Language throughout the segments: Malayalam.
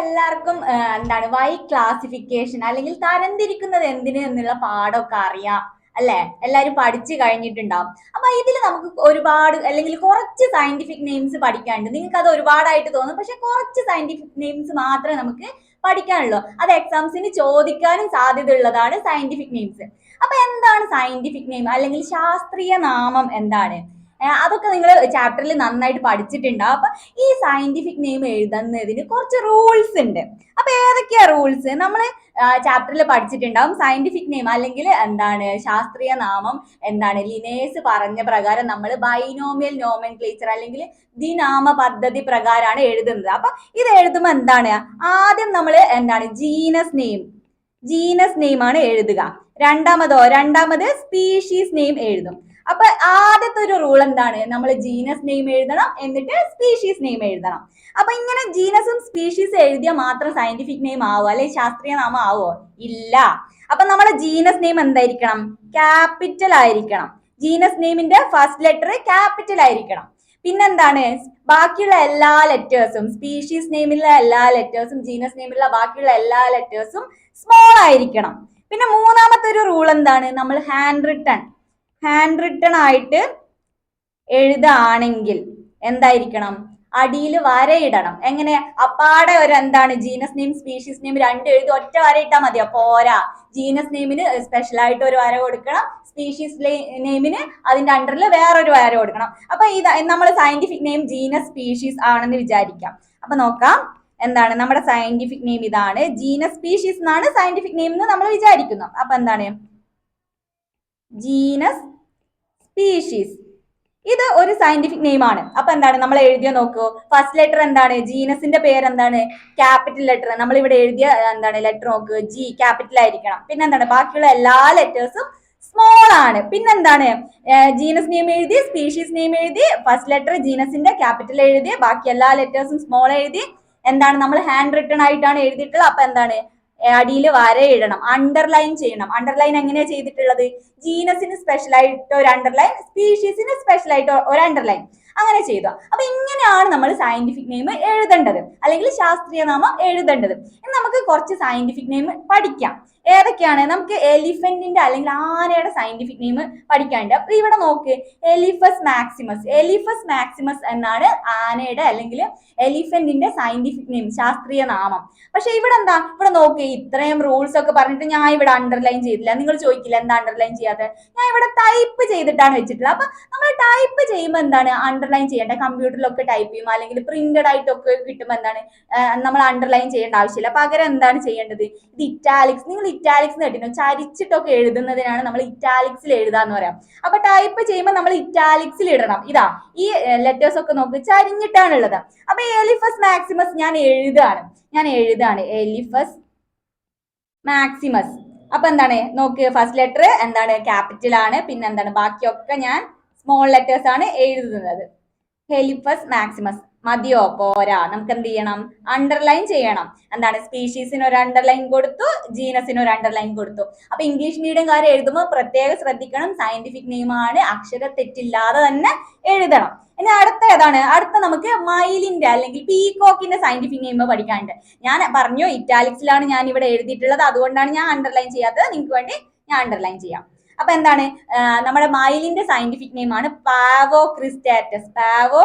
എല്ലാവർക്കും എന്താണ് വൈ ക്ലാസിഫിക്കേഷൻ അല്ലെങ്കിൽ തരംതിരിക്കുന്നത് എന്തിന് എന്നുള്ള പാഠമൊക്കെ അറിയാം അല്ലെ? എല്ലാരും പഠിച്ചു കഴിഞ്ഞിട്ടുണ്ടാവും. അപ്പൊ ഇതിൽ നമുക്ക് ഒരുപാട് അല്ലെങ്കിൽ കുറച്ച് സയന്റിഫിക് നെയിംസ് പഠിക്കാനുണ്ട്. നിങ്ങൾക്ക് അത് ഒരുപാടായിട്ട് തോന്നും പക്ഷെ കുറച്ച് സയന്റിഫിക് നെയിംസ് മാത്രമേ നമുക്ക് പഠിക്കാനുള്ളൂ. അത് എക്സാംസിന് ചോദിക്കാനും സാധ്യത ഉള്ളതാണ് സയന്റിഫിക് നെയിംസ് അപ്പൊ എന്താണ് സയന്റിഫിക് നെയിം അല്ലെങ്കിൽ ശാസ്ത്രീയ നാമം എന്താണ്? അതൊക്കെ നിങ്ങൾ ചാപ്റ്ററിൽ നന്നായിട്ട് പഠിച്ചിട്ടുണ്ടാവും അപ്പൊ ഈ സയന്റിഫിക് നെയിം എഴുതുന്നതിന് കുറച്ച് റൂൾസ് ഉണ്ട്. അപ്പൊ ഏതൊക്കെയാ റൂൾസ് നമ്മൾ ചാപ്റ്ററിൽ പഠിച്ചിട്ടുണ്ടാവും. സയന്റിഫിക് നെയിം അല്ലെങ്കിൽ എന്താണ് ശാസ്ത്രീയ നാമം എന്താണ് ലിനേഴ്സ് പറഞ്ഞ പ്രകാരം നമ്മൾ ബൈനോമിയൽ നോമൻ ക്ലേച്ചർ അല്ലെങ്കിൽ ദിനാമ പദ്ധതി പ്രകാരമാണ് എഴുതുന്നത്. അപ്പൊ ഇത് എഴുതുമ്പോൾ എന്താണ്? ആദ്യം നമ്മൾ എന്താണ് ജീനസ് നെയിം ജീനസ് നെയിം ആണ് എഴുതുക. രണ്ടാമതോ രണ്ടാമത് സ്പീഷീസ് നെയിം എഴുതും. അപ്പൊ ആദ്യത്തെ ഒരു റൂൾ എന്താണ്? നമ്മൾ ജീനസ് നെയിം എഴുതണം എന്നിട്ട് സ്പീഷീസ് നെയിം എഴുതണം. അപ്പൊ ഇങ്ങനെ ജീനസും സ്പീഷീസ് എഴുതിയാൽ മാത്രം സയന്റിഫിക് നെയിം ആവോ അല്ലെ ശാസ്ത്രീയ നാമം ആവോ ഇല്ല. അപ്പൊ നമ്മുടെ ജീനസ് നെയിം എന്തായിരിക്കണം? ക്യാപിറ്റൽ ആയിരിക്കണം. ജീനസ് നെയിമിന്റെ ഫസ്റ്റ് ലെറ്റർ ക്യാപിറ്റൽ ആയിരിക്കണം. പിന്നെന്താണ്? ബാക്കിയുള്ള എല്ലാ ലെറ്റേഴ്സും സ്പീഷീസ് നെയിമിലുള്ള എല്ലാ ലെറ്റേഴ്സും ജീനസ് നെയിമിലുള്ള ബാക്കിയുള്ള എല്ലാ ലെറ്റേഴ്സും സ്മോൾ ആയിരിക്കണം. പിന്നെ മൂന്നാമത്തെ ഒരു റൂൾ എന്താണ്? നമ്മൾ ഹാൻഡ് റിട്ടൺ ഹാൻഡ് റിട്ടൺ ആയിട്ട് എഴുതാണെങ്കിൽ എന്തായിരിക്കണം? അടിയിൽ വരയിടണം. എങ്ങനെ? അപ്പാടെ ഒരു എന്താണ്? ജീനസ് നെയിം സ്പീഷീസ് നെയിം രണ്ട് എഴുതി ഒറ്റ വര ഇട്ടാൽ മതിയോ പോരാ. ജീനസ് നെയിമിന് സ്പെഷ്യൽ ആയിട്ട് ഒരു വര കൊടുക്കണം. സ്പീഷീസ് നെയിമിന് അതിന്റെ അണ്ടറിൽ വേറൊരു വര കൊടുക്കണം. അപ്പൊ ഇത് നമ്മൾ സയന്റിഫിക് നെയിം ജീനസ് സ്പീഷീസ് ആണെന്ന് വിചാരിക്കാം. അപ്പൊ നോക്കാം. എന്താണ്? നമ്മുടെ സയന്റിഫിക് നെയിം ഇതാണ്. ജീനസ് സ്പീഷീസ് എന്നാണ് സയന്റിഫിക് നെയിം എന്ന് നമ്മൾ വിചാരിക്കുന്നു. അപ്പൊ എന്താണ്? ജീനസ് സ്പീഷീസ് ഇത് ഒരു സയന്റിഫിക് നെയിം ആണ്. അപ്പൊ എന്താണ്? നമ്മൾ എഴുതിയ നോക്കൂ. ഫസ്റ്റ് ലെറ്റർ എന്താണ്? ജീനസിന്റെ പേര് എന്താണ് ക്യാപിറ്റൽ ലെറ്റർ നമ്മൾ ഇവിടെ എഴുതിയ എന്താണ്? ലെറ്റർ നോക്ക്. ജി ക്യാപിറ്റൽ ആയിരിക്കണം. പിന്നെ എന്താണ്? ബാക്കിയുള്ള എല്ലാ ലെറ്റേഴ്സും സ്മോൾ ആണ്. പിന്നെന്താണ് ജീനസ് നെയിം എഴുതി സ്പീഷീസ് നെയിം എഴുതി ഫസ്റ്റ് ലെറ്റർ ജീനസിന്റെ ക്യാപിറ്റൽ എഴുതി ബാക്കി എല്ലാ ലെറ്റേഴ്സും സ്മോൾ എഴുതി എന്താണ്? നമ്മൾ ഹാൻഡ് റിട്ടൺ ആയിട്ടാണ് എഴുതിയിട്ടുള്ളത്. അപ്പൊ എന്താണ്? അടിയിൽ ഇടണം അണ്ടർലൈൻ ചെയ്യണം. അണ്ടർലൈൻ എങ്ങനെയാ ചെയ്തിട്ടുള്ളത്? ജീനസിന് സ്പെഷ്യൽ ആയിട്ട് ഒരു അണ്ടർലൈൻ സ്പീഷീസിന് സ്പെഷ്യൽ ആയിട്ട് ഒരു അണ്ടർലൈൻ അങ്ങനെ ചെയ്തു. അപ്പൊ ഇങ്ങനെയാണ് നമ്മൾ സയന്റിഫിക് നെയിം എഴുതേണ്ടത്. അല്ലെങ്കിൽ ശാസ്ത്രീയ നാമം എഴുതേണ്ടത്. ഇനി നമുക്ക് കുറച്ച് സയന്റിഫിക് നെയിം പഠിക്കാം. ഏതൊക്കെയാണ്? നമുക്ക് എലിഫന്റിന്റെ അല്ലെങ്കിൽ ആനയുടെ സയന്റിഫിക് നെയിം പഠിക്കാനുണ്ട്. അപ്പൊ ഇവിടെ നോക്ക്. എലിഫസ് മാക്സിമസ് എലിഫസ് മാക്സിമസ് എന്നാണ് ആനയുടെ അല്ലെങ്കിൽ എലിഫന്റിന്റെ സയന്റിഫിക് നെയിം ശാസ്ത്രീയ നാമം. പക്ഷെ ഇവിടെ എന്താ? ഇവിടെ നോക്ക്. ഇത്രയും റൂൾസ് ഒക്കെ പറഞ്ഞിട്ട് ഞാൻ ഇവിടെ അണ്ടർലൈൻ ചെയ്തില്ല. നിങ്ങൾ ചോദിക്കില്ല എന്താ അണ്ടർലൈൻ ചെയ്യാതെ ഞാൻ ഇവിടെ ടൈപ്പ് ചെയ്തിട്ടാണ് വെച്ചിട്ടുള്ളത്. അപ്പൊ ടൈപ്പ് ചെയ്യുമ്പോൾ എന്താണ്? അണ്ടർലൈൻ ചെയ്യേണ്ട? കമ്പ്യൂട്ടറിലൊക്കെ ടൈപ്പ് ചെയ്യുമ്പോൾ അല്ലെങ്കിൽ പ്രിന്റഡ് ആയിട്ടൊക്കെ കിട്ടുമ്പോൾ എന്താണ്? നമ്മൾ അണ്ടർലൈൻ ചെയ്യേണ്ട ആവശ്യമില്ല. പകരം എന്താണ് ചെയ്യേണ്ടത്? ഇത് ഇറ്റാലിക്സ് നിങ്ങൾ ഇറ്റാലിക്സ് കേട്ടിനോ ചരിച്ചിട്ടൊക്കെ എഴുതുന്നതിനാണ് നമ്മൾ ഇറ്റാലിക്സിൽ എഴുതാന്ന് പറയാം. അപ്പൊ ടൈപ്പ് ചെയ്യുമ്പോൾ നമ്മൾ ഇറ്റാലിക്സിൽ ഇടണം. ഇതാ ഈ ലെറ്റേഴ്സ് ഒക്കെ നോക്ക്. ചരിഞ്ഞിട്ടാണ് ഉള്ളത് അപ്പൊ എലിഫസ് മാക്സിമസ് ഞാൻ എഴുതാണ് ഞാൻ എഴുതാണ് എലിഫസ് മാക്സിമസ് അപ്പൊ എന്താണ്? നോക്ക് ഫസ്റ്റ് ലെറ്റർ എന്താണ്? ക്യാപിറ്റൽ ആണ്. പിന്നെ എന്താണ്? ബാക്കിയൊക്കെ ഞാൻ സ്മോൾ ലെറ്റേഴ്സ് ആണ് എഴുതുന്നത്. ഹെലിഫസ് മാക്സിമസ് മതിയോ? പോരാ. നമുക്ക് എന്ത് ചെയ്യണം? അണ്ടർലൈൻ ചെയ്യണം. എന്താണ്? സ്പീഷീസിന് ഒരു അണ്ടർലൈൻ കൊടുത്തു ജീനസിന് ഒരു അണ്ടർലൈൻ കൊടുത്തു. അപ്പൊ ഇംഗ്ലീഷ് മീഡിയം എഴുതുമ്പോൾ പ്രത്യേകം ശ്രദ്ധിക്കണം. സയന്റിഫിക് നെയിമാണ് അക്ഷര തെറ്റില്ലാതെ തന്നെ എഴുതണം. ഇനി അടുത്ത ഏതാണ്? അടുത്ത നമുക്ക് മൈലിന്റെ അല്ലെങ്കിൽ പീകോക്കിന്റെ സയന്റിഫിക് നെയിം പഠിക്കാനുണ്ട്. ഞാൻ പറഞ്ഞു ഇറ്റാലിക്സിലാണ് ഞാൻ ഇവിടെ എഴുതിയിട്ടുള്ളത്. അതുകൊണ്ടാണ് ഞാൻ അണ്ടർലൈൻ ചെയ്യാത്തത്. നിങ്ങൾക്ക് വേണ്ടി ഞാൻ അണ്ടർലൈൻ ചെയ്യാം. അപ്പൊ എന്താണ്? നമ്മുടെ മൈലിന്റെ സയന്റിഫിക് നെയിം ആണ് പാവോ ക്രിസ്റ്റാറ്റസ് പാവോ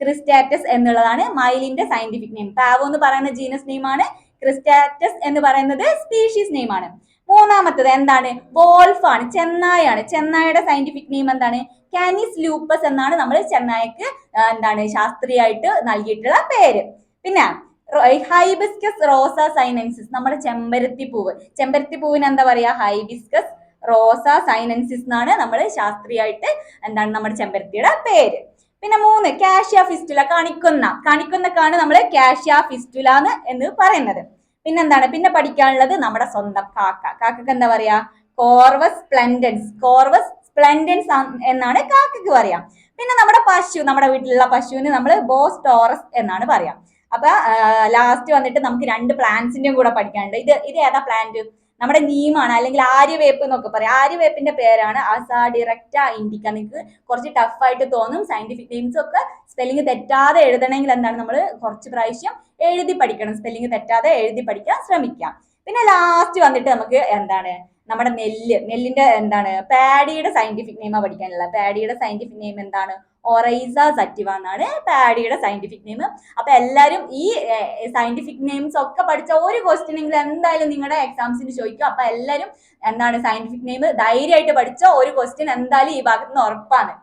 ക്രിസ്റ്റാറ്റസ് എന്നുള്ളതാണ് മൈലിന്റെ സയന്റിഫിക് നെയിം പാവോ എന്ന് പറയുന്ന ജീനസ് നെയിം ആണ്. ക്രിസ്റ്റാറ്റസ് എന്ന് പറയുന്നത് സ്പീഷീസ് നെയിം ആണ്. മൂന്നാമത്തത് എന്താണ്? വോൾഫ് ആണ്. ചെന്നായാണ് ചെന്നായയുടെ സയന്റിഫിക് നെയിം എന്താണ്? കാനിസ് ലൂപ്പസ് എന്നാണ് നമ്മൾ ചെന്നായക്ക് എന്താണ് ശാസ്ത്രീയമായിട്ട് നൽകിയിട്ടുള്ള പേര്. പിന്നെ ഹൈബിസ്കസ് റോസ സൈനൻസിസ് നമ്മുടെ ചെമ്പരത്തി പൂവ് ചെമ്പരത്തി പൂവിന് എന്താ പറയാ? ഹൈബിസ്കസ് റോസ സൈനൻസിസ് എന്നാണ് നമ്മൾ ശാസ്ത്രീയമായിട്ട് എന്താണ് നമ്മുടെ ചെമ്പരത്തിയുടെ പേര്. പിന്നെ മൂന്ന് കാഷ്യ ഫിസ്റ്റുല കണിക്കുന്ന. കണിക്കുന്നക്കാണ് നമ്മൾ കാഷ്യ ഫിസ്റ്റുല എന്ന് പറയുന്നത്. പിന്നെന്താണ്? പിന്നെ പഠിക്കാനുള്ളത് നമ്മുടെ സ്വന്തം കാക്ക. കാക്കക്ക് എന്താ പറയാ? കോർവസ് സ്പ്ലെൻഡൻസ് കോർവസ് സ്പ്ലെൻഡൻസ് എന്നാണ് കാക്കക്ക് പറയാം. പിന്നെ നമ്മുടെ പശു നമ്മുടെ വീട്ടിലുള്ള പശുവിന് നമ്മൾ ബോസ് ടോറസ് എന്നാണ് പറയാം. അപ്പൊ ലാസ്റ്റ് വന്നിട്ട് നമുക്ക് രണ്ട് പ്ലാന്റ്സിന്റെയും കൂടെ പഠിക്കാനുണ്ട്. ഇത് ഇത് ഏതാ പ്ലാന്റ് നമ്മുടെ നീമാണ് അല്ലെങ്കിൽ ആര്യവേപ്പ് എന്നൊക്കെ പറയും. ആര്യവേപ്പിന്റെ പേരാണ് അസാഡിറക്റ്റ ഇൻഡിക്ക നിങ്ങൾക്ക് കുറച്ച് ടഫായിട്ട് തോന്നും. സയന്റിഫിക് നെയിംസ് ഒക്കെ സ്പെല്ലിംഗ് തെറ്റാതെ എഴുതണമെങ്കിൽ എന്താണ് നമ്മൾ കുറച്ച് പ്രാവശ്യം എഴുതി പഠിക്കണം. സ്പെല്ലിംഗ് തെറ്റാതെ എഴുതി പഠിക്കാൻ ശ്രമിക്കാം. പിന്നെ ലാസ്റ്റ് വന്നിട്ട് നമുക്ക് എന്താണ്? നമ്മുടെ നെല്ല്. നെല്ലിന്റെ എന്താണ്? പാഡിയുടെ സയന്റിഫിക് നെയിമാണ് പഠിക്കാനുള്ളത്. പാഡിയുടെ സയന്റിഫിക് നെയിം എന്താണ്? ഒറൈസ സറ്റിവ എന്നാണ് പാഡിയുടെ സയന്റിഫിക് നെയിം അപ്പൊ എല്ലാരും ഈ സയന്റിഫിക് നെയിംസ് ഒക്കെ പഠിച്ച ഒരു ക്വസ്റ്റ്യൻ എങ്കിലും എന്തായാലും നിങ്ങളുടെ എക്സാംസിന് ചോദിക്കും. അപ്പൊ എല്ലാരും എന്താണ് സയന്റിഫിക് നെയിം ധൈര്യമായിട്ട് പഠിച്ച ഒരു ക്വസ്റ്റ്യൻ എന്തായാലും ഈ ഭാഗത്തുനിന്ന് ഉറപ്പാണ്.